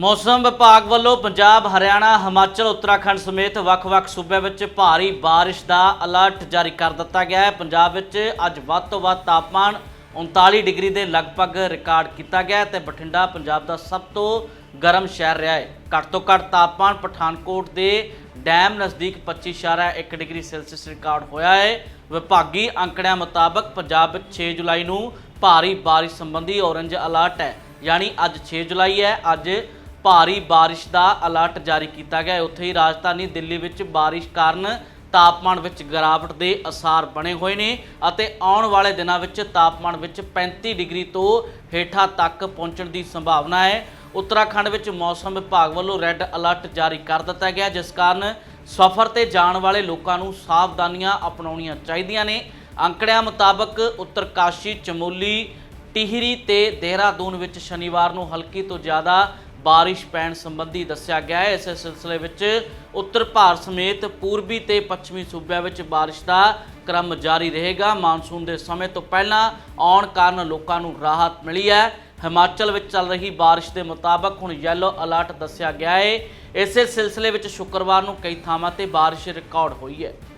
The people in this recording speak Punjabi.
ਮੌਸਮ ਵਿਭਾਗ ਵੱਲੋਂ ਪੰਜਾਬ, ਹਰਿਆਣਾ, ਹਿਮਾਚਲ, ਉੱਤਰਾਖੰਡ ਸਮੇਤ ਵੱਖ-ਵੱਖ ਸੂਬਿਆਂ ਵਿੱਚ ਭਾਰੀ ਬਾਰਿਸ਼ ਦਾ ਅਲਰਟ ਜਾਰੀ ਕਰ ਦਿੱਤਾ ਗਿਆ ਹੈ। ਪੰਜਾਬ ਵਿੱਚ ਅੱਜ ਵੱਧ ਤੋਂ ਵੱਧ ਤਾਪਮਾਨ 39 ਡਿਗਰੀ ਦੇ ਲਗਭਗ ਰਿਕਾਰਡ ਕੀਤਾ ਗਿਆ ਹੈ ਤੇ ਬਠਿੰਡਾ ਪੰਜਾਬ ਦਾ ਸਭ ਤੋਂ ਗਰਮ ਸ਼ਹਿਰ ਰਿਹਾ ਹੈ। ਘੱਟ ਤੋਂ ਘੱਟ ਤਾਪਮਾਨ ਪਠਾਨਕੋਟ ਦੇ ਡੈਮ ਨਜ਼ਦੀਕ 25.1 ਡਿਗਰੀ ਸੈਲਸੀਅਸ ਰਿਕਾਰਡ ਹੋਇਆ ਹੈ। ਵਿਭਾਗੀ ਅੰਕੜਿਆਂ ਮੁਤਾਬਕ ਪੰਜਾਬ ਵਿੱਚ 6 ਜੁਲਾਈ ਨੂੰ ਭਾਰੀ ਬਾਰਿਸ਼ ਸੰਬੰਧੀ ਔਰੰਜ ਅਲਰਟ ਹੈ। ਯਾਨੀ ਅੱਜ 6 ਜੁਲਾਈ ਹੈ। ਅੱਜ ਭਾਰੀ ਬਾਰਿਸ਼ ਦਾ ਅਲਰਟ ਜਾਰੀ ਕੀਤਾ ਗਿਆ ਹੈ। ਉੱਥੇ ਹੀ ਰਾਜਧਾਨੀ ਦਿੱਲੀ ਵਿੱਚ ਬਾਰਿਸ਼ ਕਾਰਨ ਤਾਪਮਾਨ ਵਿੱਚ ਗਿਰਾਵਟ ਦੇ ਅਸਾਰ ਬਣੇ ਹੋਏ ਨੇ ਅਤੇ ਆਉਣ ਵਾਲੇ ਦਿਨਾਂ ਵਿੱਚ ਤਾਪਮਾਨ ਵਿੱਚ 35 ਡਿਗਰੀ ਤੋਂ ਹੇਠਾਂ ਤੱਕ ਪਹੁੰਚਣ ਦੀ ਸੰਭਾਵਨਾ ਹੈ। ਉੱਤਰਾਖੰਡ ਵਿੱਚ ਮੌਸਮ ਵਿਭਾਗ ਵੱਲੋਂ ਰੈੱਡ ਅਲਰਟ ਜਾਰੀ ਕਰ ਦਿੱਤਾ ਗਿਆ ਜਿਸ ਕਾਰਨ ਸਫ਼ਰ ਤੇ ਜਾਣ ਵਾਲੇ ਲੋਕਾਂ ਨੂੰ ਸਾਵਧਾਨੀਆਂ ਅਪਣਾਉਣੀਆਂ ਚਾਹੀਦੀਆਂ ਨੇ। ਅੰਕੜਿਆਂ ਮੁਤਾਬਕ ਉੱਤਰਕਾਸ਼ੀ, ਚਮੋਲੀ, ਟਿਹਰੀ ਤੇ ਦੇਹਰਾਦੂਨ ਵਿੱਚ ਸ਼ਨੀਵਾਰ ਨੂੰ ਹਲਕੀ ਤੋਂ ਜ਼ਿਆਦਾ ਬਾਰਿਸ਼ ਪੈਣ ਸੰਬੰਧੀ ਦੱਸਿਆ ਗਿਆ ਹੈ। ਇਸੇ ਸਿਲਸਿਲੇ ਵਿੱਚ ਉੱਤਰ ਭਾਰਤ ਸਮੇਤ ਪੂਰਬੀ ਤੇ ਪੱਛਮੀ ਸੂਬਿਆਂ ਵਿੱਚ ਬਾਰਿਸ਼ ਦਾ ਕ੍ਰਮ ਜਾਰੀ ਰਹੇਗਾ। ਮਾਨਸੂਨ ਦੇ ਸਮੇਂ ਤੋਂ ਪਹਿਲਾਂ ਆਉਣ ਕਾਰਨ ਲੋਕਾਂ ਨੂੰ ਰਾਹਤ ਮਿਲੀ ਹੈ। ਹਿਮਾਚਲ ਵਿੱਚ ਚੱਲ ਰਹੀ ਬਾਰਿਸ਼ ਦੇ ਮੁਤਾਬਕ ਹੁਣ ਯੈਲੋ ਅਲਰਟ ਦੱਸਿਆ ਗਿਆ ਹੈ। ਇਸੇ ਸਿਲਸਿਲੇ ਵਿੱਚ ਸ਼ੁੱਕਰਵਾਰ ਨੂੰ ਕਈ ਥਾਵਾਂ ਤੇ ਬਾਰਿਸ਼ ਰਿਕਾਰਡ ਹੋਈ ਹੈ।